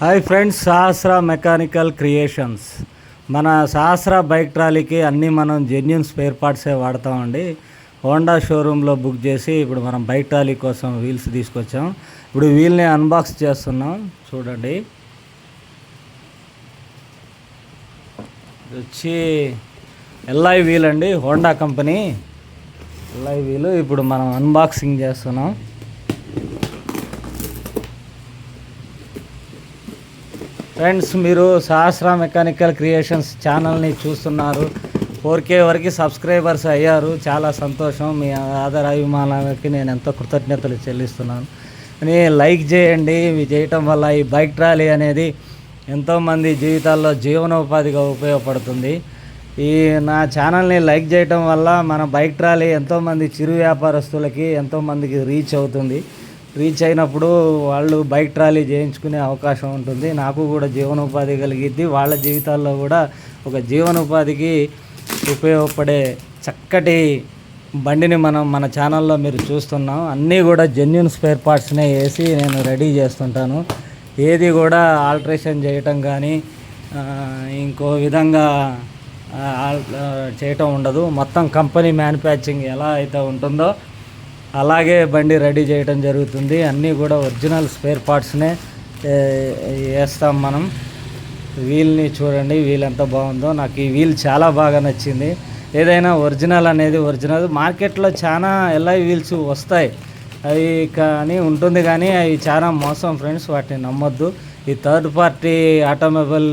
Hi friends Sahasra mechanical creations. మన Sahasra bike ట్రాలీకి అన్నీ మనం జెన్యున్ స్పేర్ పార్ట్సే వాడతామండి. హోండా షోరూంలో బుక్ చేసి ఇప్పుడు మనం బైక్ ట్రాలీ కోసం వీల్స్ తీసుకొచ్చాం. ఇప్పుడు వీల్ని అన్బాక్స్ చేస్తున్నాం. చూడండి. ఇది వచ్చి ఎల్ఐ వీల్ అండి హోండా కంపెనీ. ఎల్ఐ వీలు ఇప్పుడు మనం అన్బాక్సింగ్ చేస్తున్నాం. ఫ్రెండ్స్ మీరు సహస్ర మెకానికల్ క్రియేషన్స్ ఛానల్ని చూస్తున్నారు. ఫోర్ కే వరకు సబ్స్క్రైబర్స్ అయ్యారు. చాలా సంతోషం. మీ ఆదర అభిమానాలకి నేను ఎంతో కృతజ్ఞతలు చెల్లిస్తున్నాను. అని లైక్ చేయండి. ఇవి చేయటం వల్ల ఈ బైక్ ట్రాలీ అనేది ఎంతోమంది జీవితాల్లో జీవనోపాధిగా ఉపయోగపడుతుంది. ఈ నా ఛానల్ని లైక్ చేయటం వల్ల మన బైక్ ట్రాలీ ఎంతోమంది చిరు వ్యాపారస్తులకి ఎంతోమందికి రీచ్ అవుతుంది. రీచ్ అయినప్పుడు వాళ్ళు బైక్ ట్రాలీ చేయించుకునే అవకాశం ఉంటుంది. నాకు కూడా జీవనోపాధి కలిగిద్ది. వాళ్ళ జీవితాల్లో కూడా ఒక జీవనోపాధికి ఉపయోగపడే చక్కటి బండిని మనం మన ఛానల్లో మీరు చూస్తున్నాం. అన్నీ కూడా జెన్యున్ స్పేర్ పార్ట్స్నే వేసి నేను రెడీ చేస్తుంటాను. ఏది కూడా ఆల్ట్రేషన్ చేయటం కానీ ఇంకో విధంగా ఆల్- చేయటం ఉండదు. మొత్తం కంపెనీ మ్యానుఫ్యాక్చరింగ్ ఎలా అయితే ఉంటుందో అలాగే బండి రెడీ చేయడం జరుగుతుంది. అన్నీ కూడా ఒరిజినల్ స్పేర్ పార్ట్స్నే వేస్తాం మనం. వీల్ని చూడండి వీల్ ఎంత బాగుందో. నాకు ఈ వీల్ చాలా బాగా నచ్చింది. ఏదైనా ఒరిజినల్ అనేది ఒరిజినల్. మార్కెట్లో చాలా ఎల్ఐ వీల్స్ వస్తాయి. అవి కానీ ఉంటుంది కానీ అవి చాలా మోసం ఫ్రెండ్స్. వాటిని నమ్మొద్దు. ఈ థర్డ్ పార్టీ ఆటోమొబైల్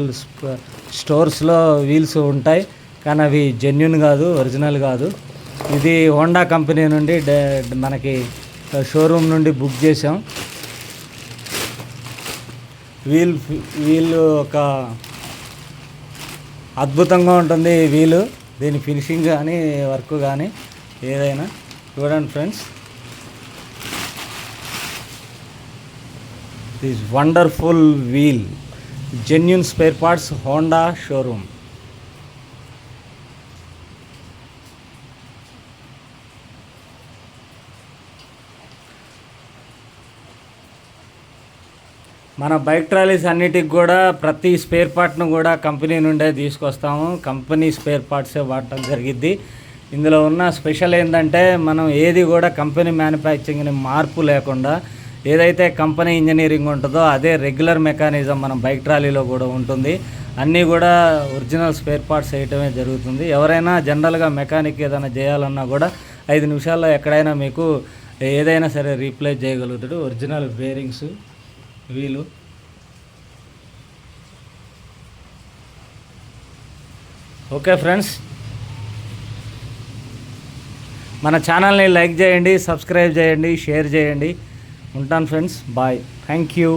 స్టోర్స్లో వీల్స్ ఉంటాయి. కానీ అవి జెన్యున్ కాదు ఒరిజినల్ కాదు. ఇది హోండా కంపెనీ నుండి మనకి షోరూమ్ నుండి బుక్ చేసాం వీల్ వీల్ ఒక అద్భుతంగా ఉంటుంది వీలు. దీని ఫినిషింగ్ కానీ వర్క్ కానీ ఏదైనా చూడండి friends. This wonderful wheel. Genuine spare parts Honda showroom మన బైక్ ట్రాలీస్ అన్నిటికి కూడా ప్రతి స్పేర్ పార్ట్ను కూడా కంపెనీ నుండే తీసుకొస్తాము. కంపెనీ స్పేర్ పార్ట్సే వాడటం జరిగిద్ది. ఇందులో ఉన్న స్పెషల్ ఏంటంటే మనం ఏది కూడా కంపెనీ మ్యానుఫ్యాక్చరింగ్ని మార్పు లేకుండా ఏదైతే కంపెనీ ఇంజనీరింగ్ ఉంటుందో అదే రెగ్యులర్ మెకానిజం మన బైక్ ట్రాలీలో కూడా ఉంటుంది. అన్నీ కూడా ఒరిజినల్ స్పేర్ పార్ట్స్ వేయటమే జరుగుతుంది. ఎవరైనా జనరల్గా మెకానిక్ ఏదైనా చేయాలన్నా కూడా ఐదు నిమిషాల్లో ఎక్కడైనా మీకు ఏదైనా సరే రీప్లేస్ చేయగలుగుతాడు. Original bearings wheel. Okay friends. మన ఛానల్ని లైక్ చేయండి సబ్స్క్రైబ్ చేయండి షేర్ చేయండి. ఉంటాను ఫ్రెండ్స్. బాయ్. Thank you.